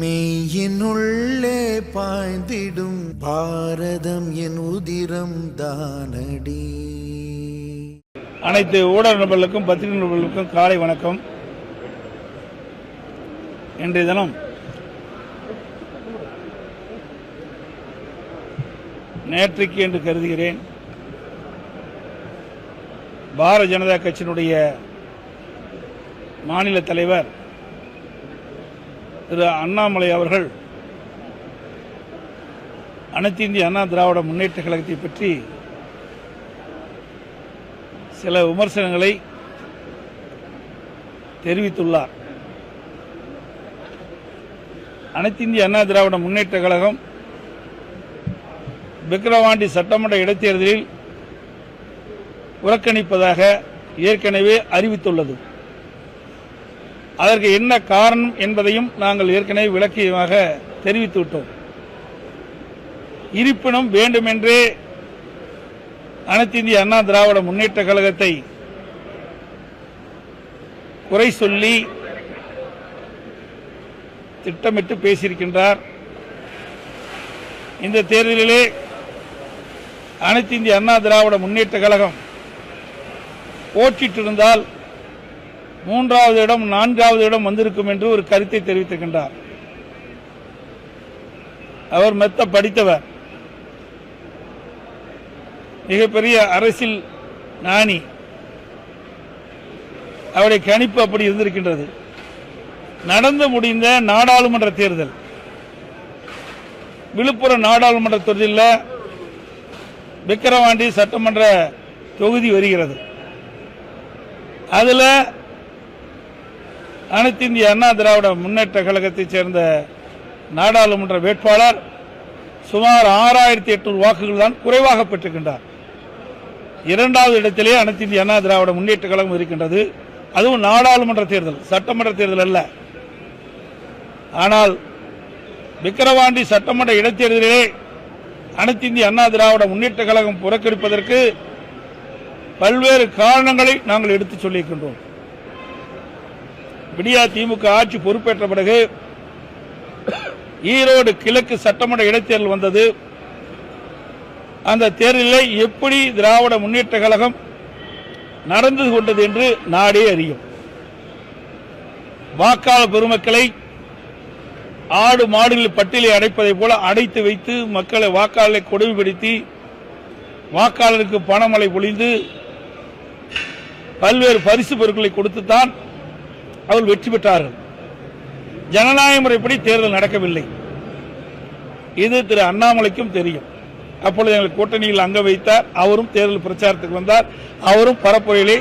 மெய்யினுள்ளே பாய்ந்திடும் பாரதம் என் உதிரம் தானடி. அனைத்து ஊடக நபர்களுக்கும் பத்திரிகை நபர்களுக்கும் காலை வணக்கம். இன்றைய தினம் நேற்றைக்கு என்று கருதுகிறேன். பாரதிய ஜனதா கட்சியினுடைய மாநில தலைவர் திரு அண்ணாமலை அவர்கள் அனைத்து இந்திய அண்ணா திராவிட முன்னேற்ற கழகத்தை பற்றி சில விமர்சனங்களை தெரிவித்துள்ளார். அனைத்து இந்திய அண்ணா திராவிட முன்னேற்ற கழகம் விக்கிரவாண்டி சட்டமன்ற இடைத்தேர்தலில் புறக்கணிப்பதாக ஏற்கனவே அறிவித்துள்ளது. அதற்கு என்ன காரணம் என்பதையும் நாங்கள் ஏற்கனவே விளக்கியமாக தெரிவித்து விட்டோம். இருப்பினும் வேண்டுமென்றே அனைத்து இந்திய அண்ணா திராவிட முன்னேற்ற கழகத்தை குறை சொல்லி திட்டமிட்டு பேசியிருக்கின்றார். இந்த தேர்தலிலே அனைத்து இந்திய அண்ணா திராவிட முன்னேற்ற கழகம் போட்டிட்டிருந்தால் மூன்றாவது இடம் நான்காவது இடம் வந்திருக்கும் என்று ஒரு கருத்தை தெரிவித்திருக்கின்றார். அவர் மெத்த படித்தவர். மிகப்பெரிய அரசியல் ஞானி. அவருடைய கணிப்பு அப்படி இருந்திருக்கின்றது. நடந்து முடிந்த நாடாளுமன்ற தேர்தல். விழுப்புரம் நாடாளுமன்ற தேர்தலில் விக்கிரவாண்டி சட்டமன்ற தொகுதி வருகிறது. அதில் அனைத்து இந்திய அண்ணா திராவிட முன்னேற்ற கழகத்தைச் சேர்ந்த நாடாளுமன்ற வேட்பாளர் சுமார் ஆறாயிரத்தி எட்நூறு வாக்குகள் தான் குறைவாக பெற்றிருக்கின்றார். இரண்டாவது இடத்திலே அனைத்து இந்திய அண்ணா திராவிட முன்னேற்ற கழகம் இருக்கின்றது. அதுவும் நாடாளுமன்ற தேர்தல் சட்டமன்ற தேர்தல் அல்ல. ஆனால் விக்கிரவாண்டி சட்டமன்ற இடைத்தேர்தலிலே அனைத்து இந்திய அண்ணா திராவிட முன்னேற்ற கழகம் புறக்கணிப்பதற்கு பல்வேறு காரணங்களை நாங்கள் எடுத்துச் சொல்லியிருக்கின்றோம். விடியா திமுக ஆட்சி பொறுப்பேற்ற பிறகு ஈரோடு கிழக்கு சட்டமன்ற இடைத்தேர்தல் வந்தது. அந்த தேர்தலில் எப்படி திராவிட முன்னேற்ற கழகம் நடந்து கொண்டது என்று நாடே அறியும். வாக்காளர் பெருமக்களை ஆடு மாடுகள் பட்டியலை அடைப்பதைப் போல அடைத்து வைத்து மக்களை வாக்காளரை கொடுமைப்படுத்தி வாக்காளருக்கு பணமழை பொழிந்து பல்வேறு பரிசு பொருட்களை கொடுத்துத்தான் அவர்கள் வெற்றி பெற்றார்கள். ஜனநாயக முறைப்படி தேர்தல் நடக்கவில்லை. இது திரு அண்ணாமலைக்கும் தெரியும். அப்பொழுது எங்கள் கூட்டணியில் அங்க வைத்தார். அவரும் தேர்தல் பிரச்சாரத்துக்கு வந்தார். அவரும் பரப்புரையிலே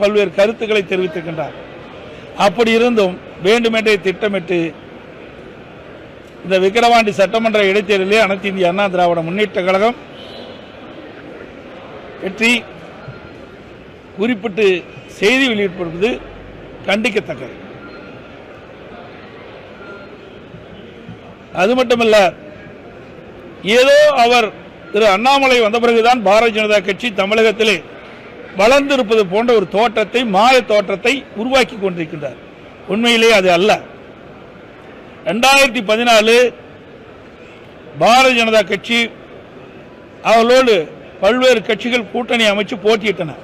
பல்வேறு கருத்துக்களை தெரிவித்திருக்கின்றார். அப்படி இருந்தும் வேண்டுமென்றே திட்டமிட்டு இந்த விக்கிரவாண்டி சட்டமன்ற இடைத்தேர்தலில் அனைத்து இந்திய அண்ணா திராவிட முன்னேற்ற கழகம் வெற்றி குறிப்பிட்டு செய்தி வெளியிட்டிருப்பது கண்டிக்கத்தக்கது. அது மட்டுமல்ல ஏதோ அவர் திரு அண்ணாமலை வந்த பிறகுதான் பாரதிய ஜனதா கட்சி தமிழகத்திலே வளர்ந்திருப்பது போன்ற ஒரு தோற்றத்தை மாய தோற்றத்தை உருவாக்கி கொண்டிருக்கின்றார். உண்மையிலே அது அல்ல. ரெண்டாயிரத்தி பதினாலு பாரதிய ஜனதா கட்சி அவர்களோடு பல்வேறு கட்சிகள் கூட்டணி அமைச்சு போட்டியிட்டன.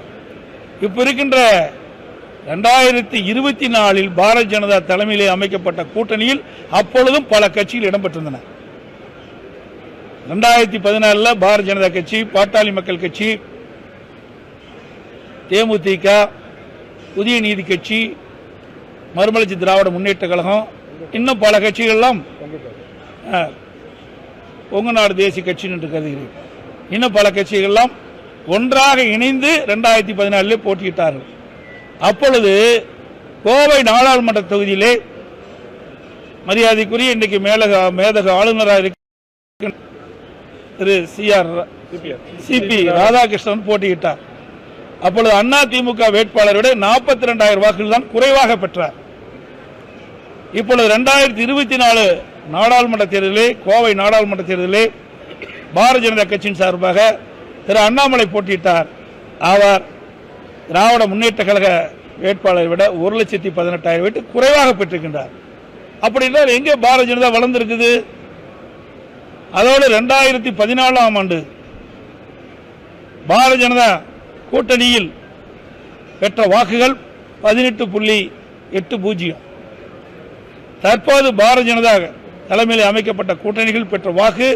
இப்ப இருக்கின்ற ரெண்டாயிரத்தி இருபத்தி நாலில் பாரதிய ஜனதா தலைமையிலே அமைக்கப்பட்ட கூட்டணியில் அப்பொழுதும் பல கட்சிகள் இடம்பெற்றிருந்தன. ரெண்டாயிரத்தி பதினாலில் பாரதிய ஜனதா கட்சி பாட்டாளி மக்கள் கட்சி தேமுதிக புதிய நீதி கட்சி மறுமலர்ச்சி திராவிட முன்னேற்ற கழகம் இன்னும் பல கட்சிகள்லாம் அஹ், நாடு தேசிய கட்சி என்று கருதுகிறேன். இன்னும் பல கட்சிகள்லாம் ஒன்றாக இணைந்து ரெண்டாயிரத்தி பதினாலில் போட்டியிட்டார்கள். அப்பொழுது கோவை நாடாளுமன்ற தொகுதியிலே மரியாதைக்குரிய இன்றைக்கு மேலக மேதக ஆளுநராக இருக்க திரு சி ஆர் சிபி ராதாகிருஷ்ணன் போட்டியிட்டார். அப்பொழுது அண்ணா திமுக வேட்பாளரை விட நாற்பத்தி ரெண்டாயிரம் வாக்குகள் தான் குறைவாக பெற்றார். இப்பொழுது ரெண்டாயிரத்தி இருபத்தி நாலு நாடாளுமன்ற தேர்தலிலே கோவை நாடாளுமன்ற தேர்தலிலே பாரதிய ஜனதா கட்சியின் சார்பாக திரு அண்ணாமலை போட்டியிட்டார். அவர் திராவிட முன்னேற்ற கழக வேட்பாளரை விட ஒரு லட்சத்தி பதினெட்டாயிரம் வீட்டு குறைவாக பெற்றிருக்கின்றார். அப்படி எங்கே பாரதிய ஜனதா வளர்ந்திருக்குது? அதோடு ரெண்டாயிரத்தி பதினாலாம் ஆண்டு பாரதிய ஜனதா கூட்டணியில் பெற்ற வாக்குகள் பதினெட்டு புள்ளி எட்டு பூஜ்ஜியம். தற்போது பாரதிய ஜனதா தலைமையில் அமைக்கப்பட்ட கூட்டணிகள் பெற்ற வாக்கு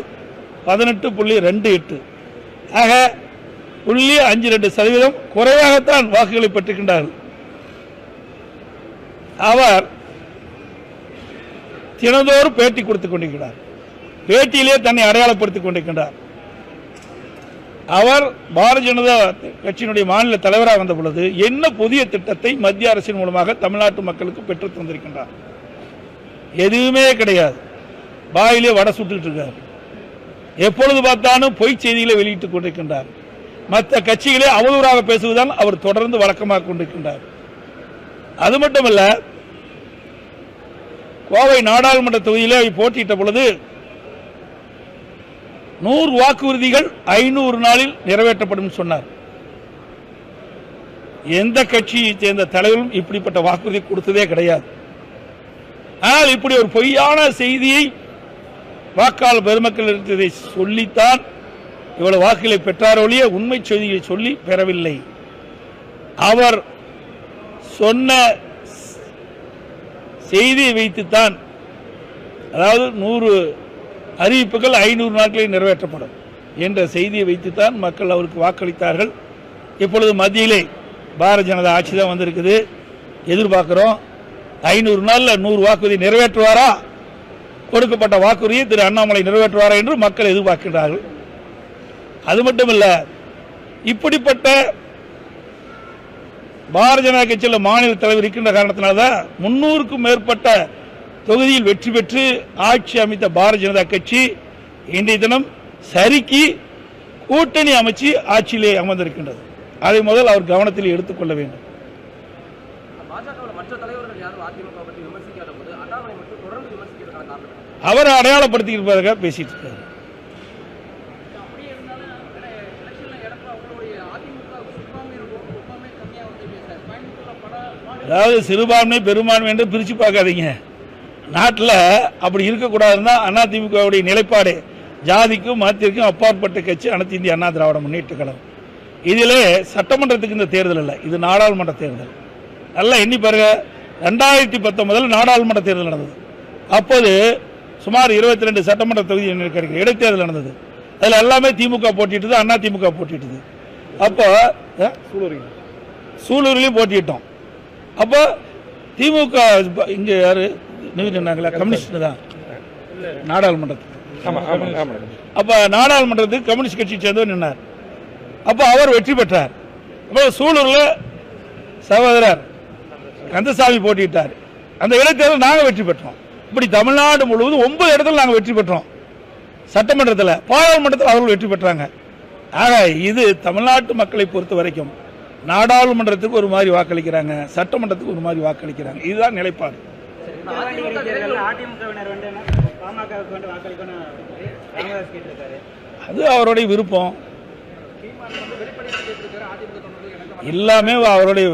பதினெட்டு புள்ளி ரெண்டு எட்டு. ஆக புள்ளி அஞ்சு ரெண்டு சதவீதம் குறைவாகத்தான் வாக்குகளை பெற்றுக்கின்றார்கள் அவர் தினந்தோறும் பேட்டி கொடுத்துக் கொண்டிருக்கிறார். பேட்டியிலே தன்னை அடையாளப்படுத்திக் கொண்டிருக்கின்றார். அவர் பாரதிய ஜனதா கட்சியினுடைய மாநில தலைவராக வந்த பொழுது என்ன புதிய திட்டத்தை மத்திய அரசின் மூலமாக தமிழ்நாட்டு மக்களுக்கு பெற்றுத் தந்திருக்கின்றார். எதுவுமே கிடையாது. வாயிலே வடை சுட்டுட்டு இருக்கார். எப்பொழுது பார்த்தாலும் பொய் செய்திகளை வெளியிட்டுக் கொண்டிருக்கின்றார். மற்ற கட்சிகளே அவதூறாக பேசுவதால் அவர் தொடர்ந்து வழக்கமாக கொண்டிருக்கின்றார். அது மட்டுமல்ல கோவை நாடாளுமன்ற தொகுதியிலே போட்டியிட்ட பொழுது நூறு வாக்குறுதிகள் ஐநூறு நாளில் நிறைவேற்றப்படும் சொன்னார். எந்த கட்சியை சேர்ந்த தலைவரும் இப்படிப்பட்ட வாக்குறுதி கொடுத்ததே கிடையாது. ஆனால் இப்படி ஒரு பொய்யான செய்தியை வாக்காளர் பெருமக்கள் இருந்ததை சொல்லித்தான் இவ்வளவு வாக்குகளை பெற்றாரொழிய உண்மை செய்தியை சொல்லி பெறவில்லை. அவர் சொன்ன செய்தியை வைத்துத்தான் அதாவது நூறு அறிவிப்புகள் ஐநூறு நாட்களில் நிறைவேற்றப்படும் என்ற செய்தியை வைத்துத்தான் மக்கள் அவருக்கு வாக்களித்தார்கள். இப்பொழுது மத்தியிலே பாரதிய ஜனதா ஆட்சி தான் வந்திருக்குது. எதிர்பார்க்கிறோம் ஐநூறு நாளில் நூறு வாக்குறுதி நிறைவேற்றுவாரா? கொடுக்கப்பட்ட வாக்குறுதியை திரு அண்ணாமலை நிறைவேற்றுவாரா என்று மக்கள் எதிர்பார்க்கின்றார்கள். அது மட்டுமல்ல இப்படிப்பட்ட பாரதிய ஜனதா கட்சியில் மாநில தலைவர் இருக்கின்ற காரணத்தினால்தான் முன்னூறுக்கும் மேற்பட்ட தொகுதியில் வெற்றி பெற்று ஆட்சி அமைத்த பாரதிய ஜனதா கட்சி இன்றைய தினம் சரிக்கு கூட்டணி அமைச்சு ஆட்சியிலே அமர்ந்திருக்கின்றது. அதை முதல் அவர் கவனத்தில் எடுத்துக்கொள்ள வேண்டும். மட்டும்? அவரை அடையாளப்படுத்தி இருப்பதாக பேசிட்டு இருக்காரு அப்படியே இருந்தாலும் எலெக்ஷன்ல எடப்பா அவங்களுடைய அதிமுக சிறுபான்மை இருக்கும் சிறுபான்மை கம்மியா வந்து பேசுறாரு கோயம்புத்தூர்ல பல அதாவது சிறுபான்மை பெரும்பான்மை என்று பிரித்து பார்க்காதீங்க. நாட்டில் அப்படி இருக்கக்கூடாதுன்னா அதிமுகவுடைய நிலைப்பாடு ஜாதிக்கும் மதத்திற்கும் அப்பாற்பட்ட கட்சி அனைத்து இந்திய அண்ணா திராவிட முன்னேற்ற கழகம். இதிலே சட்டமன்றத்துக்கு இந்த தேர்தல் இல்லை. இது நாடாளுமன்ற தேர்தல். நல்லா எண்ணி பாருங்க. ரெண்டாயிரத்தி பத்தொன்பதில் நாடாளுமன்ற தேர்தல் நடந்தது. அப்போது சுமார் இருபத்தி ரெண்டு சட்டமன்ற தொகுதி கிடைக்கிற இடைத்தேர்தல் நடந்தது. அதில் எல்லாமே திமுக போட்டிட்டது அண்ணா திமுக போட்டிட்டது. அப்போ அஹ், சூலூர்லையும் போட்டிட்டோம். அப்போ திமுக இங்க யாரு? நின்னாங்களா? கம்யூனிஸ்ட் தான். நாடாளுமன்றத்துக்கு அப்ப நாடாளுமன்றத்துக்கு கம்யூனிஸ்ட் கட்சியை சேர்ந்தவர் நின்னார். அப்ப அவர் வெற்றி பெற்றார். அப்போ சூலூர்ல சகோதரர் கந்தசாமி போட்டியிட்டார். அந்த இடைத்தேர்தல் நாங்க வெற்றி பெற்றோம். இப்படி தமிழ்நாடு முழுவதும் ஒன்பது இடத்துல நாங்க வெற்றி பெற்றோம். சட்டமன்றத்தில் பாராளுமன்றத்தில் அவர்கள் வெற்றி பெற்றாங்க. ஆக இது தமிழ்நாட்டு மக்களை பொறுத்த வரைக்கும் நாடாளுமன்றத்துக்கு ஒரு மாதிரி வாக்களிக்கிறாங்க சட்டமன்றத்துக்கு ஒரு மாதிரி வாக்களிக்கிறாங்க. இதுதான் நிலைப்பாடு. அது அவருடைய விருப்பம். எல்லாமே அவருடைய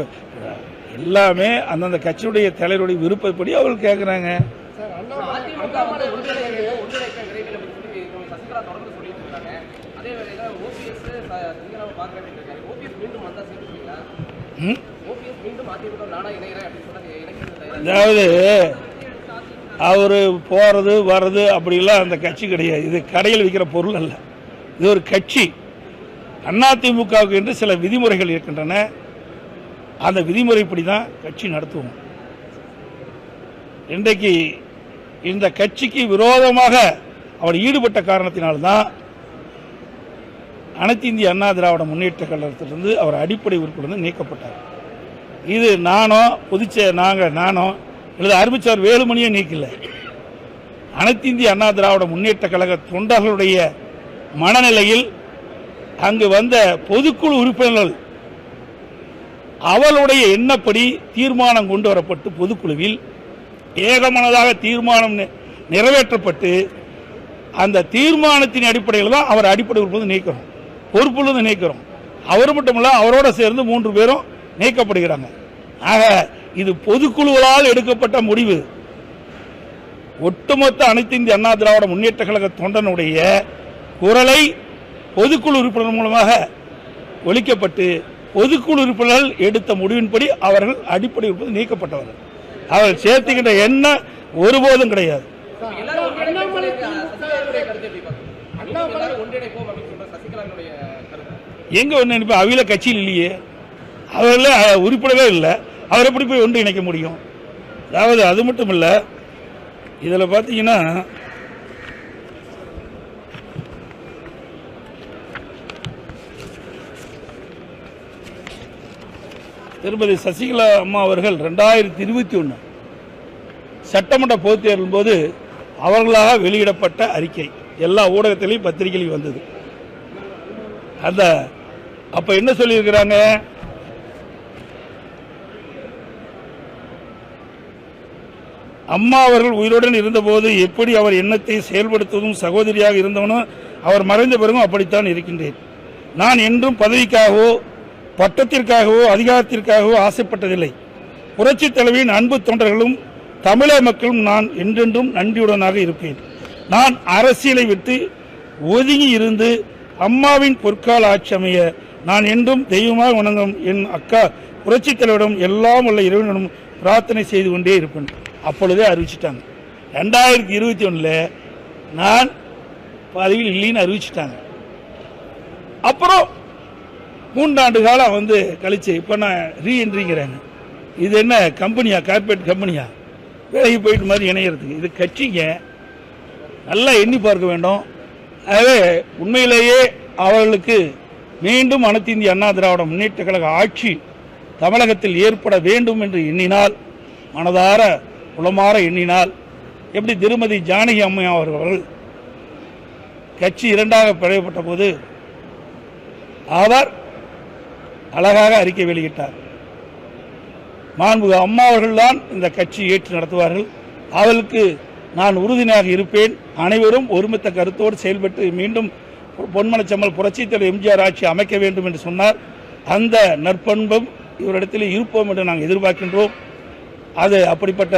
எல்லாமே அந்தந்த கட்சியுடைய தலைவருடைய விருப்பப்படி அவர்கள் கேட்குறாங்க அதிமுக வந்து ஒன்றிணைக்க ஒன்றிணைக்க விரைவில் அப்படின்னு சொல்லி இவங்க சசிகலா தொடர்ந்து சொல்லிட்டு இருக்காங்க அதே வேளையில ஓபிஎஸ் சிங்களாவை பார்க்க வேண்டியிருக்காரு ஓபிஎஸ் மீண்டும் வந்தா சேர்த்துக்கிறீங்களா ம்? ஓபிஎஸ் மீண்டும் அதிமுக நானா இணைகிறேன் அப்படின்னு சொன்னது இணைக்கிறது தயாரா அதாவது அவர் போகிறது வர்றது அப்படிலாம் அந்த கட்சி கிடையாது. இது கடையில் விற்கிற பொருள் அல்ல. இது ஒரு கட்சி. அதிமுகவுக்கு என்று சில விதிமுறைகள் இருக்கின்றன. அந்த விதிமுறைப்படி தான் கட்சி நடத்துவோம். இன்றைக்கு இந்த கட்சிக்கு விரோதமாக அவர் ஈடுபட்ட காரணத்தினால்தான் அனைத்து இந்திய அண்ணா திராவிட முன்னேற்ற கழகத்திலிருந்து அவர் அடிப்படை உறுப்பிலிருந்து நீக்கப்பட்டார். இது நானோ புதுச்சே நாங்கள் நானோ அல்லது அறிவிச்சவர் வேலுமணியை நீக்கல. அனைத்து இந்திய அண்ணா திராவிட முன்னேற்ற கழக தொண்டர்களுடைய மனநிலையில் அங்கு வந்த பொதுக்குழு உறுப்பினர்கள் அவளுடைய எண்ணப்படி தீர்மானம் கொண்டு வரப்பட்டு பொதுக்குழுவில் ஏகமனதாக தீர்மானம் நிறைவேற்றப்பட்டு அந்த தீர்மானத்தின் அடிப்படையில் தான் அவர் அடிப்படை உறுப்பினர் நீக்கிறோம் பொறுப்பிலிருந்து நீக்கிறோம். அவர் மட்டும் இல்லை அவரோட சேர்ந்து மூன்று பேரும் நீக்கப்படுகிறாங்க. ஆக இது பொதுக்குழுவால் எடுக்கப்பட்ட முடிவு. ஒட்டுமொத்த அனைத்து இந்திய அண்ணா திராவிட முன்னேற்ற கழக தொண்டனுடைய குரலை பொதுக்குழு உறுப்பினர் மூலமாக ஒழிக்கப்பட்டு பொதுக்குழு உறுப்பினர்கள் எடுத்த முடிவின்படி அவர்கள் அடிப்படை உறுப்பினர் நீக்கப்பட்டவர்கள். அவர்கள் சேர்த்துக்கின்ற எண்ணம் ஒருபோதும் கிடையாது எல்லாரும் ஒன்றிணைப்பு சசிகலாவுடைய கருத்து எப்படி பார்க்குறீங்க எல்லாரும் ஒன்றிணைப்போம் அப்படின்னு சொல்ற சசிகலாவுடைய கருத்து எங்க ஒன்று நினைப்பேன் அவையில கட்சியில் இல்லையே. அவர்கள உறுப்பிடவே இல்லை. அவர் எப்படி போய் ஒன்று இணைக்க முடியும்? அதாவது அது மட்டும் இல்லை இதில் பார்த்தீங்கன்னா திருமதி சசிகலா அம்மா அவர்கள் ரெண்டாயிரத்தி இருபத்தி ஒன்று சட்டமன்ற பொதுத் தேர்தலின் போது அவர்களாக வெளியிடப்பட்ட அறிக்கை. எல்லா ஊடகத்திலையும் பத்திரிகையிலையும் வந்தது. அந்த அப்ப என்ன சொல்லியிருக்கிறாங்க? அம்மா அவர்கள் உயிருடன் இருந்தபோது எப்படி அவர் எண்ணத்தை செயல்படுத்துவதும் சகோதரியாக இருந்தவனும் அவர் மறைந்த பிறகும் அப்படித்தான் இருக்கின்றேன். நான் என்றும் பதவிக்காகவோ பட்டத்திற்காகவோ அதிகாரத்திற்காகவோ ஆசைப்பட்டதில்லை. புரட்சி தலைவியின் அன்பு தொண்டர்களும் தமிழக மக்களும் நான் என்றென்றும் நன்றியுடனாக இருப்பேன். நான் அரசியலை விட்டு ஒதுங்கி இருந்து அம்மாவின் பொற்கால ஆட்சி அமைய நான் என்றும் தெய்வமாக வணங்கும் என் அக்கா புரட்சித் தலைவரிடம் எல்லாம் உள்ள இறைவனிடம் பிரார்த்தனை செய்து கொண்டே இருப்பேன். அப்பொழுதே அறிவிச்சிட்டாங்க. ரெண்டாயிரத்தி இருபத்தி ஒன்றில் நான் பதவியில் இல்லைன்னு அறிவிச்சிட்டாங்க. அப்புறம் மூன்றாண்டு காலம் வந்து கழிச்சு இப்போ நான் ரீஎன்ட்ரிங்கிறாங்க இது என்ன கம்பெனியா? கார்பரேட் கம்பெனியா? வேலைக்கு போயிட்டு மாதிரி இணையறதுக்கு. இது கட்சிங்க. நல்லா எண்ணி பார்க்க வேண்டும். ஆகவே உண்மையிலேயே அவர்களுக்கு மீண்டும் அனைத்து இந்திய அண்ணா திராவிட முன்னேற்ற கழக ஆட்சி தமிழகத்தில் ஏற்பட வேண்டும் என்று எண்ணினால் மனதார உளமாற எண்ணினால் எப்படி திருமதி ஜானகி அம்மையா அவர்கள் கட்சி இரண்டாக பிளவுபட்ட போது அவர் அழகாக அறிக்கை வெளியிட்டார். மாண்புக அம்மா அவர்கள்தான் இந்த கட்சி ஏற்று நடத்துவார்கள். அவர்களுக்கு நான் உறுதுணையாக இருப்பேன். அனைவரும் ஒருமித்த கருத்தோடு செயல்பட்டு மீண்டும் பொன்மனச்சம்மல் புரட்சித் தலைவர் எம்ஜிஆர் ஆட்சி அமைக்க வேண்டும் என்று சொன்னார். அந்த நற்பண்பும் இவரிடத்தில் இருப்போம் என்று நாங்கள் எதிர்பார்க்கின்றோம். அது அப்படிப்பட்ட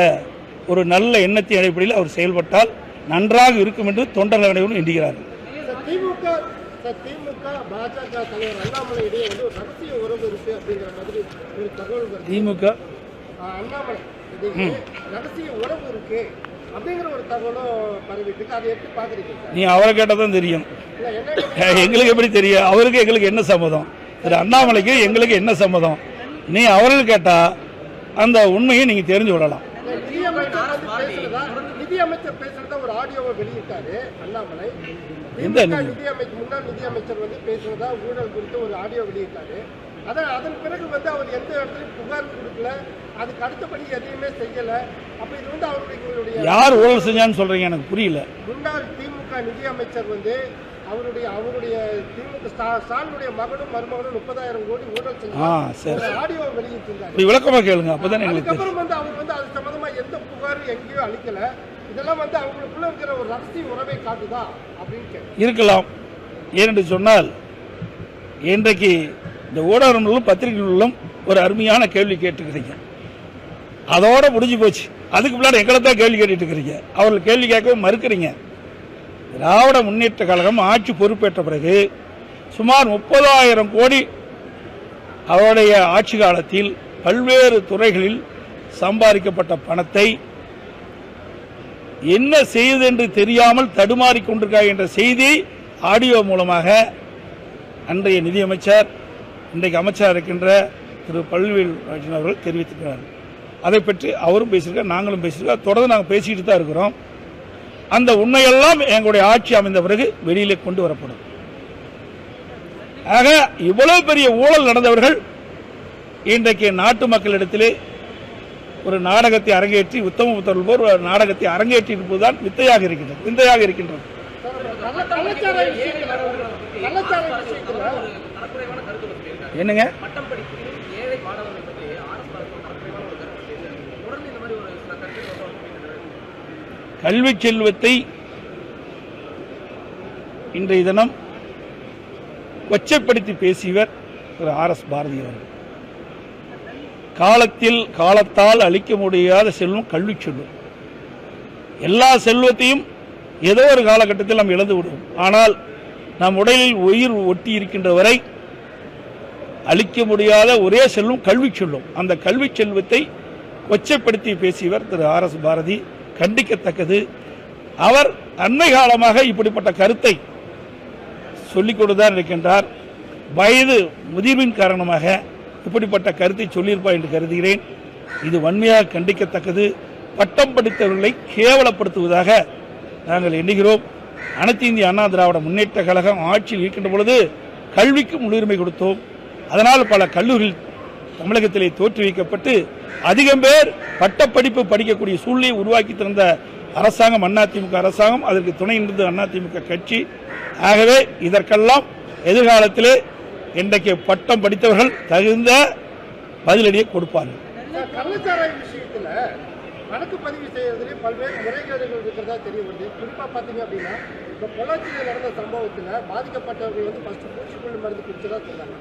ஒரு நல்ல எண்ணத்தின் அடிப்படையில் அவர் செயல்பட்டால் நன்றாக இருக்கும் என்று தொண்டர்கள் அனைவரும் எண்ணுகிறார்கள். திமுக அப்படிங்கிற ஒரு தகவலும் நீ அவரை கேட்டால் தான் தெரியும். எங்களுக்கு எப்படி தெரியும்? அவருக்கு எங்களுக்கு என்ன சம்மதம்? திரு அண்ணாமலைக்கு எங்களுக்கு என்ன சம்மதம்? நீ அவர்கள் கேட்டா அந்த உண்மையை நீங்க தெரிஞ்சு விடலாம் நிதியமைச்சர் பேசுறதா? ஒரு ஆடியோவை வெளியிட்டாரு அண்ணாமலை. முன்னாள் நிதியமைச்சர் வந்து பேசுறதா ஊழல் குறித்து ஒரு ஆடியோ வெளியிட்டாரு. அதான் அதன் பிறகு வந்து அவர் எந்த இடத்துலயும் புகார் கொடுக்கல. அதுக்கு அடுத்தபடி எதையுமே செய்யல. அப்ப இது வந்து அவருடைய யார் ஊழல் செஞ்சான்னு சொல்றீங்க எனக்கு புரியல. முன்னாள் திமுக நிதியமைச்சர் வந்து அவருடைய அவருடைய திமுக ஸ்டா- ஸ்டாலினுடைய மகனும் மருமகனும் முப்பதாயிரம் கோடி ஊழல் ஆ, சரி, செஞ்சு ஆடியோ வெளியிட்டிருந்தாரு. இப்படி விளக்கமா கேளுங்க அப்பதான். அதுக்கப்புறம் வந்து அவர் வந்து அது சம்பந்தமா எந்த புகாரும் எங்கேயும் அளிக்கல. இதெல்லாம் வந்து அவங்களுக்குள்ள இருக்கிற ஒரு ரகசிய உறவை காட்டுதா அப்படின்னு இருக்கலாம். ஏனென்று சொன்னால் இன்றைக்கு இந்த ஊடகங்களும் பத்திரிகைகளிலும் ஒரு அருமையான கேள்வி கேட்டுக்கிறீங்க அதோட முடிஞ்சு போச்சு. அதுக்கு முன்னாடி எங்களை தான் கேள்வி கேட்டுட்டு இருக்கிறீங்க. அவர்கள் கேள்வி கேட்கவே மறுக்கிறீங்க. திராவிட முன்னேற்ற கழகம் ஆட்சி பொறுப்பேற்ற பிறகு சுமார் முப்பதாயிரம் கோடி அவருடைய ஆட்சி காலத்தில் பல்வேறு துறைகளில் சம்பாதிக்கப்பட்ட பணத்தை என்ன செய்வது என்று தெரியாமல் தடுமாறிக் கொண்டிருக்கார் என்ற செய்தி ஆடியோ மூலமாக அன்றைய நிதியமைச்சர் இன்றைக்கு அமைச்சர் இருக்கின்ற திரு பல்வேல் ராஜன் அவர்கள் தெரிவித்திருக்கிறார்கள் அதை பற்றி அவரும் பேசியிருக்கார் நாங்களும் பேசியிருக்கோம் தொடர்ந்து நாங்கள் பேசிக்கிட்டு தான் இருக்கிறோம். அந்த உண்மையெல்லாம் எங்களுடைய ஆட்சி அமைந்த பிறகு வெளியிலே கொண்டு வரப்படும். ஆக இவ்வளவு பெரிய ஊழல் நடந்தவர்கள் இன்றைக்கு நாட்டு மக்களிடத்திலே ஒரு நாடகத்தை அரங்கேற்றி உத்தம புத்தர்கள் போல் ஒரு நாடகத்தை அரங்கேற்றி இருப்பதுதான் வித்தையாக இருக்கின்றது விந்தையாக இருக்கின்றது. விஷயத்துல என்னங்க. கல்வி செல்வத்தை இன்றைய தினம் கொச்சைப்படுத்தி பேசியவர் திரு ஆர் எஸ் பாரதி அவர்கள். காலத்தில் காலத்தால் அளிக்க முடியாத செல்வம் கல்வி செல்வம். எல்லா செல்வத்தையும் ஏதோ ஒரு காலகட்டத்தில் நாம் இழந்து விடுவோம். ஆனால் நம் உடலில் உயிர் ஒட்டி இருக்கின்ற வரை அழிக்க முடியாத ஒரே செல்வம் கல்வி செல்வம். அந்த கல்வி செல்வத்தை கொச்சப்படுத்தி பேசியவர் திரு ஆர் எஸ் பாரதி. கண்டிக்கத்தக்கது. அவர் அண்மை காலமாக இப்படிப்பட்ட கருத்தை சொல்லிக் கொண்டுதான் இருக்கின்றார். வயது முதிர்வின் காரணமாக இப்படிப்பட்ட கருத்தை சொல்லியிருப்பார் என்று கருதுகிறேன். இது வன்மையாக கண்டிக்கத்தக்கது. பட்டம் படித்தவர்களை கேவலப்படுத்துவதாக நாங்கள் எண்ணுகிறோம். அனைத்து இந்திய அண்ணா திராவிட முன்னேற்ற கழகம் ஆட்சியில் இருக்கின்ற பொழுது கல்விக்கு முன்னுரிமை கொடுத்தோம். அதனால் பல கல்லூரிகள் தமிழகத்திலே தோற்றுவிக்கப்பட்டு அதிகம் பேர் பட்டப்படிப்பு படிக்கக்கூடிய சூழ்நிலையை உருவாக்கி தந்த அரசாங்கம் அதிமுக அரசாங்கம் அதற்கு துணை நின்றது அதிமுக கட்சி. ஆகவே இதற்கெல்லாம் எதிர்காலத்திலே இன்றைக்கு பட்டம் படித்தவர்கள் தகுந்த பதிலடியை கொடுப்பார்கள். சார், பதிவு செய்யறதுலேயே பல்வேறு முறைகேடுகள் இருக்கிறதா தெரிய வருது. குறிப்பா பாத்தீங்க அப்படின்னா இந்த பொள்ளாச்சியில் நடந்த சம்பவத்துல பாதிக்கப்பட்டவர்கள் வந்து ஃபர்ஸ்ட் பூச்சிக்கொல்லி மருந்து குடிச்சதா சொன்னாங்க.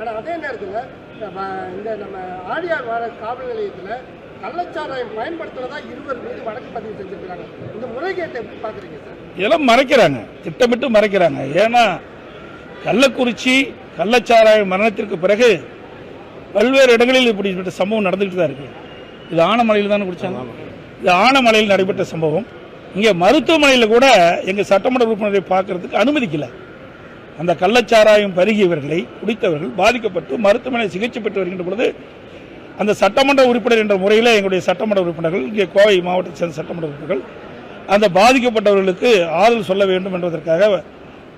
ஆனா அதே நேரத்துல நம்ம இந்த நம்ம ஆழியார் வார காவல் நிலையத்துல கள்ளச்சாராயம் பயன்படுத்துறதா இருவர் மீது வழக்கு பதிவு செஞ்சிருக்கிறாங்க. இந்த முறைகேட்டை எப்படி பாக்குறீங்க சார்? இதெல்லாம் மறைக்கிறாங்க. திட்டமிட்டு மறைக்கிறாங்க. ஏன்னா கள்ளக்குறிச்சி கள்ளச்சாராய மரணத்திற்கு பிறகு பல்வேறு இடங்களில் இப்படிப்பட்ட சம்பவம் நடந்துகிட்டு தான் இருக்கு. இது ஆனமலையில் தானே குடிச்சாங்க? இது ஆனமலையில் நடைபெற்ற சம்பவம். இங்கே மருத்துவமனையில் கூட எங்கள் சட்டமன்ற உறுப்பினரை பார்க்கறதுக்கு அனுமதிக்கல. அந்த கள்ளச்சாராயம் பருகியவர்களை குடித்தவர்கள் பாதிக்கப்பட்டு மருத்துவமனை சிகிச்சை பெற்று வருகின்ற பொழுது அந்த சட்டமன்ற உறுப்பினர் என்ற முறையில் எங்களுடைய சட்டமன்ற உறுப்பினர்கள் இங்கே கோவை மாவட்டத்தை சேர்ந்த சட்டமன்ற உறுப்பினர்கள் அந்த பாதிக்கப்பட்டவர்களுக்கு ஆறுதல் சொல்ல வேண்டும் என்பதற்காக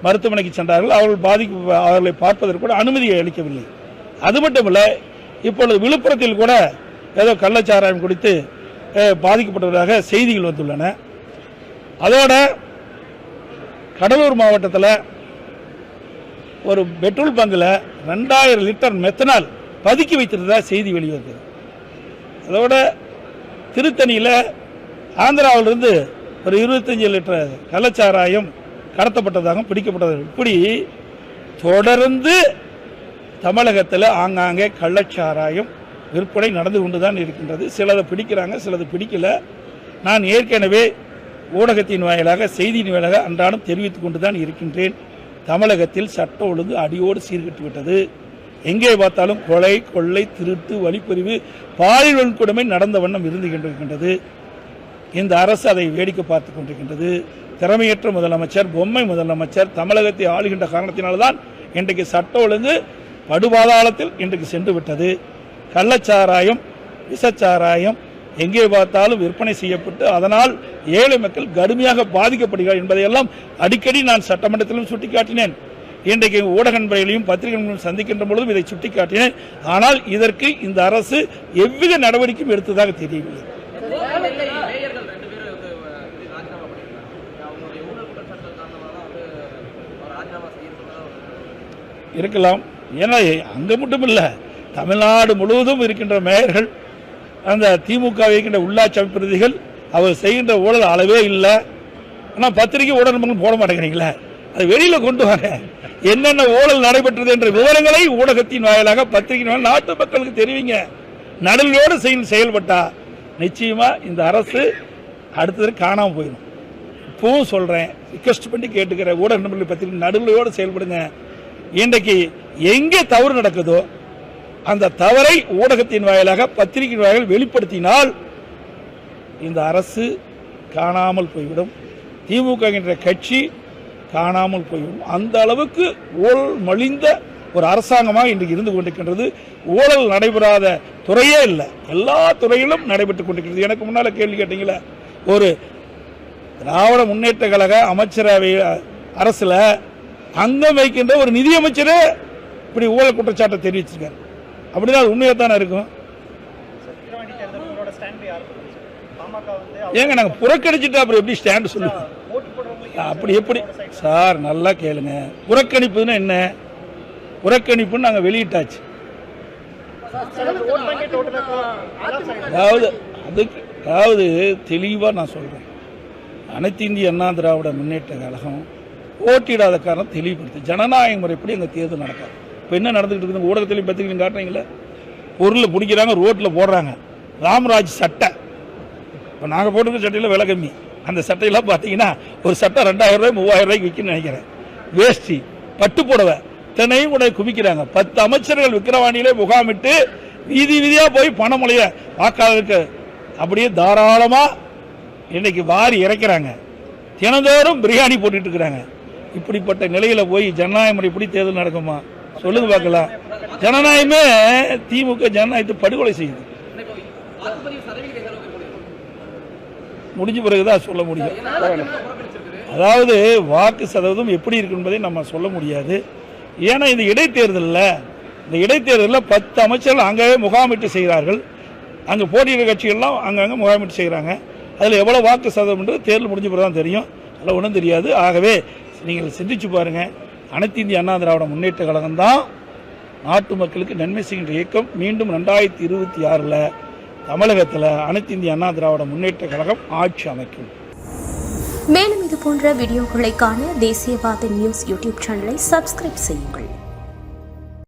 மருத்துவமனைக்கு சென்றார்கள். அவர்கள் பாதிக்க அவர்களை பார்ப்பதற்கு கூட அனுமதியை அளிக்கவில்லை. அது மட்டுமல்ல இப்பொழுது விழுப்புரத்தில் கூட ஏதோ கள்ளச்சாராயம் குடித்து பாதிக்கப்பட்டதாக பாதிக்கப்பட்டவர்களாக செய்திகள் வந்துள்ளன. அதோட கடலூர் மாவட்டத்தில் ஒரு பெட்ரோல் பங்கில் ரெண்டாயிரம் லிட்டர் மெத்தனால் பதுக்கி வைத்திருந்ததாக செய்தி வெளிவந்தது. அதோட திருத்தணியில் ஆந்திராவிலிருந்து ஒரு இருபத்தஞ்சு லிட்டர் கள்ளச்சாராயம் கடத்தப்பட்டதாகவும் பிடிக்கப்பட்டது இப்படி தொடர்ந்து தமிழகத்தில் ஆங்காங்கே கள்ளச்சாராயம் விற்பனை நடந்து கொண்டு தான் இருக்கின்றது. சிலதை பிடிக்கிறாங்க சிலது பிடிக்கல. நான் ஏற்கனவே ஊடகத்தின் வாயிலாக செய்தியின் வாயிலாக அன்றாடம் தெரிவித்துக் கொண்டு தான் இருக்கின்றேன். தமிழகத்தில் சட்ட ஒழுங்கு அடியோடு சீர்கட்டு விட்டது எங்கே பார்த்தாலும் கொலை கொள்ளை திருட்டு வழிப்பறிவு பாலியல் வன்கொடுமை நடந்த வண்ணம் இருந்து கொண்டிருக்கின்றது. இந்த அரசு அதை வேடிக்கை பார்த்து கொண்டிருக்கின்றது. திறமையற்ற முதலமைச்சர் பொம்மை முதலமைச்சர் தமிழகத்தை ஆளுகின்ற காரணத்தினால்தான் இன்றைக்கு சட்ட ஒழுங்கு படுபாதாளத்தில் இன்றைக்கு சென்று விட்டது கள்ளச்சாராயம் விஷச்சாராயம் எங்கே பார்த்தாலும் விற்பனை செய்யப்பட்டு அதனால் ஏழை மக்கள் கடுமையாக பாதிக்கப்படுகிறார் என்பதையெல்லாம் அடிக்கடி நான் சட்டமன்றத்திலும் சுட்டிக்காட்டினேன். இன்றைக்கு ஊடக நண்பர்களையும் பத்திரிகைகளையும் சந்திக்கின்ற பொழுதும் இதை சுட்டிக்காட்டினேன். ஆனால் இதற்கு இந்த அரசு எவ்வித நடவடிக்கையும் எடுத்ததாக தெரியவில்லை. இருக்கலாம். ஏன்னா அங்கே மட்டும் இல்லை தமிழ்நாடு முழுவதும் இருக்கின்ற மேயர்கள் அந்த திமுக இருக்கின்ற உள்ளாட்சி பிரதிகள் அவர் செய்கின்ற ஊழல் அளவே இல்லை. ஆனால் பத்திரிகை ஊடகங்கள் போட மாட்டேங்கிறீங்களே? அது வெளியில் கொண்டு வாங்க. என்னென்ன ஊழல் நடைபெற்றது என்ற விவரங்களை ஊடகத்தின் வாயிலாக பத்திரிகையின் நாட்டு மக்களுக்கு தெரிவிங்க. நடுநிலையோடு செயல் செயல்பட்டா நிச்சயமாக இந்த அரசு அடுத்தது காணாமல் போயிடும். இப்பவும் சொல்கிறேன் ரிக்வெஸ்ட் பண்ணி கேட்டுக்கிற ஊடக நண்பர்களை பத்திரிகை நடுநிலையோடு செயல்படுங்க. இன்றைக்கு எங்கே தவறு நடக்குதோ அந்த தவறை ஊடகத்தின் வாயிலாக பத்திரிகையின் வாயிலாக வெளிப்படுத்தினால் இந்த அரசு காணாமல் போய்விடும். திமுக என்ற கட்சி காணாமல் போய்விடும். அந்த அளவுக்கு ஊழல் மலிந்த ஒரு அரசாங்கமாக இன்றைக்கு இருந்து கொண்டிருக்கின்றது. ஊழல் நடைபெறாத துறையே இல்லை. எல்லா துறையிலும் நடைபெற்று கொண்டிருக்கிறது. எனக்கு முன்னால் கேள்வி கேட்டீங்களா ஒரு திராவிட முன்னேற்ற கழக அமைச்சரவை அரசில் அங்கம் வைக்கின்ற ஒரு நிதியமைச்சரே இப்படி ஊழல் குற்றச்சாட்டை தெரிவிச்சிருக்காரு. அப்படிதான் அது உண்மையாக தானே இருக்கும்? ஏங்க நாங்கள் புறக்கணிச்சுட்டு அப்புறம் எப்படி ஸ்டாண்ட் சொல்லுவோம் அப்படி எப்படி? சார் நல்லா கேளுங்க. புறக்கணிப்புன்னா என்ன? புறக்கணிப்புன்னு நாங்கள் வெளியிட்டாச்சு. அதாவது அதுக்கு அதாவது தெளிவாக நான் சொல்கிறேன் அனைத்து இந்திய அண்ணா திராவிட முன்னேற்ற கழகம் போட்டியிடாத காரணம் தெளிவுபடுத்து. ஜனநாயக முறைப்படி எங்கள் தேர்தல் நடக்காது. இப்போ என்ன நடந்துகிட்டு இருக்குது? ஊடகத்திலையும் பத்திரிகையும் காட்டுறீங்களே பொருளை பிடிக்கிறாங்க ரோட்டில் போடுறாங்க. ராமராஜ் சட்டை. இப்போ நாங்கள் போட்டிருக்க சட்டையில் விலை கம்மி. அந்த சட்டையெல்லாம் பார்த்தீங்கன்னா ஒரு சட்டை ரெண்டாயிரம் ரூபாய் மூவாயிரம் ரூபாய்க்கு விற்கணும்னு நினைக்கிறேன். வேஷ்டி பட்டு புடவை. தினையும் கூட குமிக்கிறாங்க பத்து அமைச்சர்கள் விக்கிரவாணியிலே முகாமிட்டு வீதி வீதியாக போய் பணமழைய வாக்காளருக்கு அப்படியே தாராளமாக இன்னைக்கு வாரி இறைக்கிறாங்க. தினந்தோறும் பிரியாணி போட்டுட்டு இருக்கிறாங்க. இப்படிப்பட்ட நிலையில் போய் ஜனநாயக முறைப்படி தேர்தல் நடக்குமா? சொல்லுங்க பார்க்கலாம். ஜனநாயகமே திமுக ஜனநாயகத்தை படுகொலை செய்யுது. முடிஞ்ச பிறகுதான் சொல்ல முடியும். அதாவது வாக்கு சதவீதம் எப்படி இருக்கு என்பதை நம்ம சொல்ல முடியாது. ஏன்னா இந்த இடைத்தேர்தலில் இந்த இடைத்தேர்தலில் பத்து அமைச்சர்கள் அங்கவே முகாமிட்டு செய்கிறார்கள். அங்கே போட்டியிட கட்சிகள்லாம் அங்கங்கே முகாமிட்டு செய்கிறாங்க. அதில் எவ்வளோ வாக்கு சதவீதம்ன்றது தேர்தல் முடிஞ்ச பிறகு தான் தெரியும். அதில் ஒன்றும் தெரியாது. ஆகவே நீங்கள் சிந்திச்சு பாருங்கள் அனைத்து இந்திய அண்ணா திராவிட முன்னேற்ற கழகம் தான் நாட்டு மக்களுக்கு நன்மை செய்கின்ற இயக்கம். மீண்டும் ரெண்டாயிரத்தி இருபத்தி ஆறில் தமிழகத்தில் அனைத்து இந்திய அண்ணா திராவிட முன்னேற்ற கழகம் ஆட்சி அமைக்கும். மேலும் இது போன்ற வீடியோக்களை காண தேசியவாத நியூஸ் யூடியூப் சேனலை சப்ஸ்கிரைப் செய்யுங்கள்.